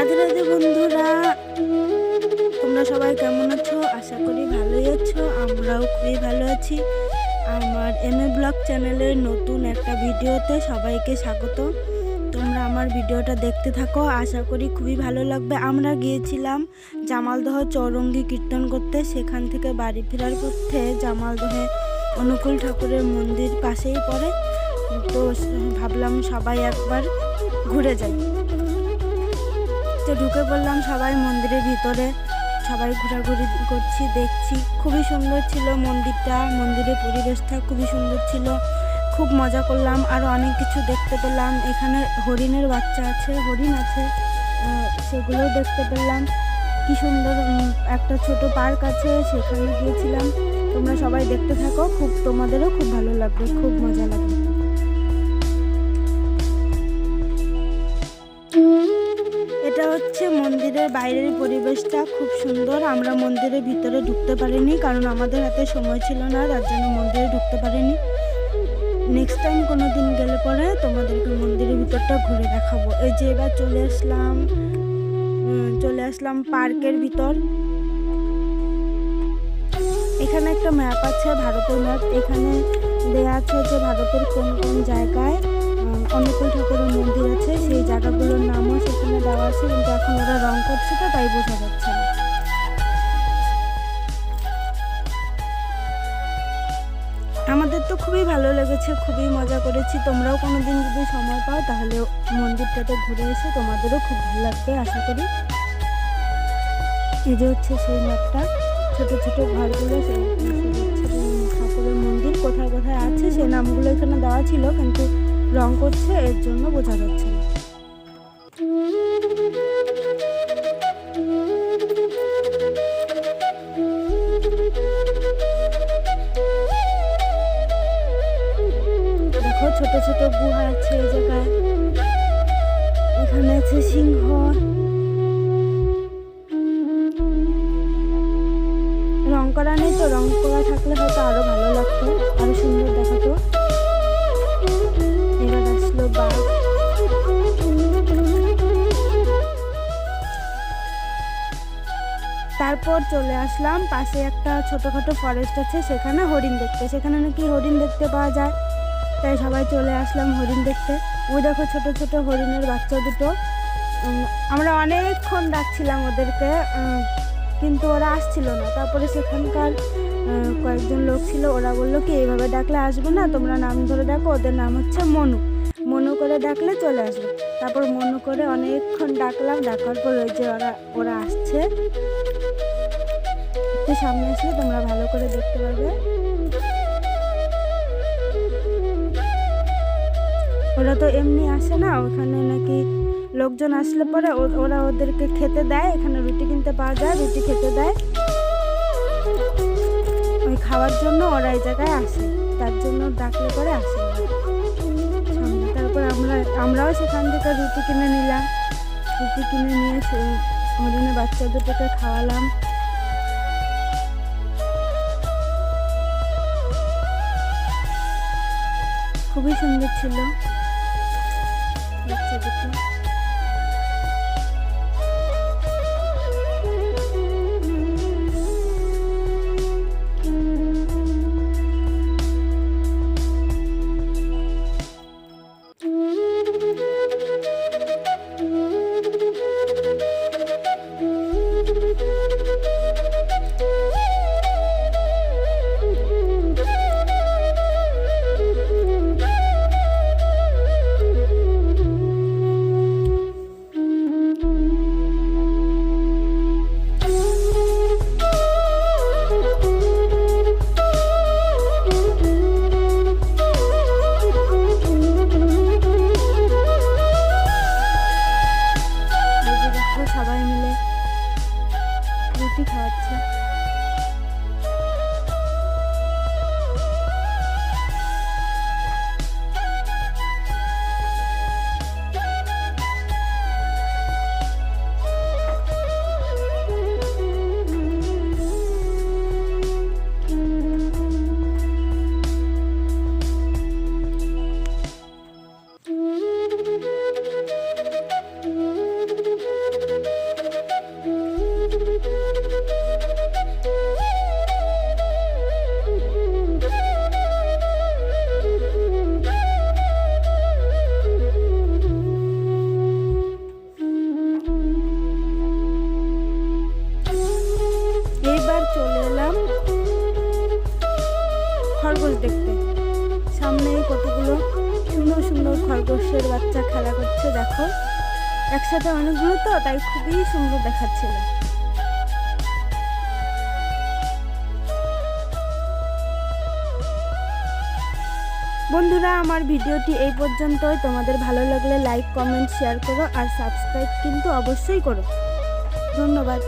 রাধে রাধে বন্ধুরা। তোমরা সবাই কেমন আছো? আশা করি ভালোই আছো, আমরাও খুবই ভালো আছি। আমার এম এ ব্লগ চ্যানেলের নতুন একটা ভিডিওতে সবাইকে স্বাগত। তোমরা আমার ভিডিওটা দেখতে থাকো, আশা করি খুবই ভালো লাগবে। আমরা গিয়েছিলাম জামালদহ চৌরঙ্গি কীর্তন করতে। সেখান থেকে বাড়ি ফেরার পথে জামালদহে অনুকূল ঠাকুরের মন্দির পাশেই পড়ে। তো ভাবলাম সবাই একবার ঘুরে যাই। তো ঢুকে পড়লাম সবাই মন্দিরের ভিতরে। সবাই ঘোরাঘুরি করছি, দেখছি। খুবই সুন্দর ছিল মন্দিরটা, মন্দিরের পরিবেশটা খুবই সুন্দর ছিল। খুব মজা করলাম আরও অনেক কিছু দেখতে পেলাম। এখানে হরিণের বাচ্চা আছে, হরিণ আছে সেগুলোও দেখতে পেলাম। কি সুন্দর একটা ছোট পার্ক আছে, সেখানে গিয়েছিলাম। তোমরা সবাই দেখতে থাকো, খুব তোমাদেরও খুব ভালো লাগবে, খুব মজা লাগবে। মন্দিরের বাইরের পরিবেশটা খুব সুন্দর। আমরা মন্দিরের ভিতরে ঢুকতে পারিনি কারণ আমাদের হাতে সময় ছিল না, তার জন্য মন্দিরে ঢুকতে পারিনি। নেক্সট টাইম কোনো দিন গেলে পরে তোমাদেরকে মন্দিরের ভিতরটা ঘুরে দেখাবো। এই যে এবার চলে আসলাম চলে আসলাম পার্কের ভিতর। এখানে একটা ম্যাপ আছে, ভারতের ম্যাপ। এখানে দেয়া আছে যে ভারতের কোন কোন জায়গায় অনুকূল ঠাকুরের মন্দির আছে। সেই জায়গাগুলোর সেখানে দেওয়া আছে কিন্তু এখন ওরা রং করছে তো, তাই বোঝা যাচ্ছে না। আমাদের তো খুবই ভালো লেগেছে, খুবই মজা করেছি। তোমরাও কোনোদিন যদি সময় পাও, তাহলে মন্দিরটাতে ঘুরে এসে তোমাদেরও খুব ভালো লাগবে, আশা করি। এই যে হচ্ছে সেই ম্যাপটা ছোট ছোট ঘরগুলো ঠাকুরের মন্দির কোথায় কোথায় আছে সেই নামগুলো এখানে দেওয়া ছিল, কিন্তু রং করছে, এর জন্য বোঝা যাচ্ছে না। ছোট ছোট গুহা আছে এই জায়গায়। এখানে আছে সিংহ। রং করা নেই তো, রং করা থাকলে হয়তো আরও ভালো লাগতো, আরও সুন্দর দেখাতো। তারপর চলে আসলাম, পাশে একটা ছোটোখাটো ফরেস্ট আছে, সেখানে হরিণ দেখতে। সেখানে নাকি হরিণ দেখতে পাওয়া যায়। তাই সবাই চলে আসলাম হরিণ দেখতে। ওই দেখো ছোট ছোট হরিণের বাচ্চা দুটো। আমরা অনেকক্ষণ ডাকছিলাম ওদেরকে কিন্তু ওরা আসছিল না। তারপরে সেখানকার কয়েকজন লোক ছিল, ওরা বলল, কি, এইভাবে ডাকলে আসবে না? তোমরা নাম ধরে ডাকো, ওদের নাম হচ্ছে মনু। মনু করে ডাকলে চলে আসবে। তারপর মনু করে অনেকক্ষণ ডাকলাম, ডাকার পর ওই যে ওরা ওরা আসছে। সামনে আসলে তোমরা ভালো করে দেখতে পাবে ওরা তো এমনি আসে না, ওখানে নাকি লোকজন আসলে পরে ওরা ওদেরকে খেতে দেয়, এখানে রুটি কিনতে পাওয়া যায়, রুটি খেতে দেয়। ওই খাওয়ার জন্য ওরা এই জায়গায় আসে, তার জন্য ডাকলে পরে আসে। তারপর আমরা, আমরাও সেখান থেকে রুটি কিনে নিলাম। রুটি কিনে নিয়ে হরিণের বাচ্চা দুটোকে খাওয়ালাম। খুবই সুন্দর ছিল। বাচ্চা দুটো রুটি খাওয়াচ্ছে। খরগোশের বাচ্চা খেলা করছে, দেখো। একসাথে অনেকগুলো তো, তাই খুবই সুন্দর দেখাচ্ছিল বন্ধুরা, আমার ভিডিওটি এই পর্যন্তই। তোমাদের ভালো লাগলে লাইক কমেন্ট শেয়ার করো আর সাবস্ক্রাইব কিন্তু অবশ্যই করো। ধন্যবাদ।